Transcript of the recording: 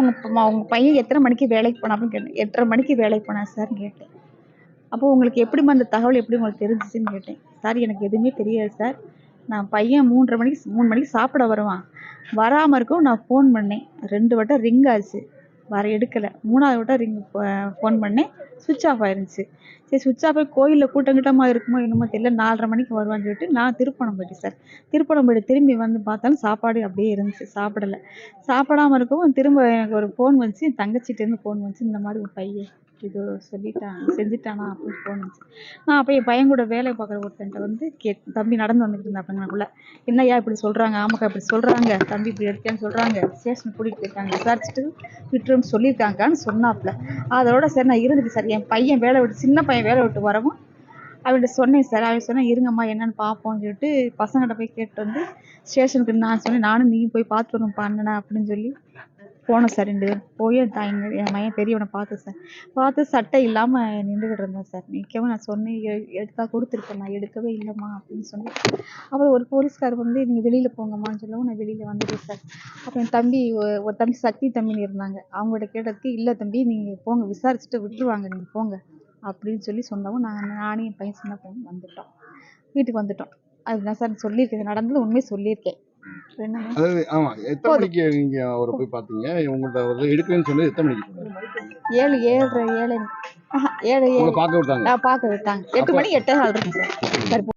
உங்கள் உங்கள் பையன் எத்தனை மணிக்கு வேலைக்கு போனா அப்படின்னு கேட்டேன். எட்டரை மணிக்கு வேலைக்கு போனான் சார் கேட்டேன். அப்போ உங்களுக்கு எப்படிம்மா அந்த தகவல் எப்படி உங்களுக்கு தெரிஞ்சிச்சுன்னு கேட்டேன். சார் எனக்கு எதுவுமே தெரியாது சார் நான் பையன் மூன்றரை மணிக்கு மூணு மணிக்கு சாப்பிட வருவான். வராமல் இருக்கவும் நான் ஃபோன் பண்ணேன். ரெண்டு வட்டம் ரிங் ஆச்சு. வர எடுக்கலை. மூணாவது வட்டம் ரிங் ஃபோன் பண்ணேன். சுவிட்ச் ஆஃப் ஆயிருந்துச்சு. சரி சுவிட்ச் ஆஃப் ஆகி கோயிலில் கூட்டம் கூட்டமாக இருக்குமோ என்னமோ தெரியல. நாலரை மணிக்கு வருவான்னு சொல்லிட்டு நான் திருப்பணம் போயிட்டேன் சார் திருப்பணம் போயிட்டு திரும்பி வந்து பார்த்தாலும் சாப்பாடு அப்படியே இருந்துச்சு. சாப்பிடல. சாப்பிடாம இருக்கவும் திரும்ப எனக்கு ஒரு ஃபோன் வந்துச்சு. என் தங்கச்சிட்டேருந்து ஃபோன் வந்துச்சு. இந்த மாதிரி ஒரு பையன். இது சொல்லிட்டான் செஞ்சுட்டானா அப்படின்னு தோணுச்சு. நான் அப்போ என் பையன் கூட வேலை பார்க்குற ஒருத்தன்ட்ட வந்து கேட் தம்பி நடந்து வந்துட்டு இருந்தாப்புங்கக்குள்ள என்னய்யா இப்படி சொல்கிறாங்க ஆமாக்கா இப்படி சொல்கிறாங்க தம்பி இப்படி எடுத்தேன்னு சொல்கிறாங்க ஸ்டேஷனுக்கு கூட்டிகிட்டு போயிருக்காங்க விசாரிச்சுட்டு விட்டுருன்னு சொல்லியிருக்காங்கன்னு சொன்னாப்புல. அதோட சரி நான் இருந்துட்டு சார் என் பையன் வேலை விட்டு சின்ன பையன் வேலை விட்டு வரவும் அவன்கிட்ட சொன்னேன் சார். அவன் சொன்னேன் இருங்கம்மா என்னன்னு பார்ப்போம்னு சொல்லிட்டு பசங்கள்கிட்ட போய் கேட்டு வந்து ஸ்டேஷனுக்கு நான் சொன்னேன். நானும் நீயும் போய் பார்த்து வரணும் அண்ணனா அப்படின்னு சொல்லி போனோம் சார் ரெண்டு பேரும் போய் என் தாய் என் மகன் பெரியவனை பார்த்தேன் சார் பார்த்து சட்டை இல்லாமல் நின்றுக்கிட்டு இருந்தேன் சார் நிற்கவும் நான் சொன்னேன் எ- எடுத்தா கொடுத்துருப்பேன் நான் எடுக்கவே இல்லைம்மா அப்படின்னு சொன்னேன். அப்புறம் ஒரு போலீஸ்கார் வந்து நீங்கள் வெளியில் போங்கம்மான்னு சொல்லவும் நான் வெளியில் வந்துட்டேன் சார் அப்புறம் என் தம்பி ஒரு தம்பி சக்தி தம்பின்னு இருந்தாங்க. அவங்கள்ட்ட கேட்டதுக்கு இல்லை தம்பி நீங்கள் போங்க விசாரிச்சுட்டு விட்டுருவாங்க நீங்கள் போங்க அப்படின்னு சொல்லி சொன்னவும் நான் நானும் என் பையன் சின்ன பையன் வந்துட்டோம். வீட்டுக்கு வந்துட்டோம். அதுதான் சார் சொல்லியிருக்கேன் நடந்தது உண்மையை சொல்லியிருக்கேன். அதாவது ஆமா எத்தனை மணிக்கு நீங்க அவரை போய் பாத்தீங்க உங்கள்ட்ட அவர் எடுக்கலன்னு சொன்னது எத்தனை மணிக்கு? ஏழு ஏழு ஏழு உங்களை ஏழு. பார்க்க விட்டாங்க. நான் பார்க்க விட்டாங்க. எட்டு மணி எட்டே சரி.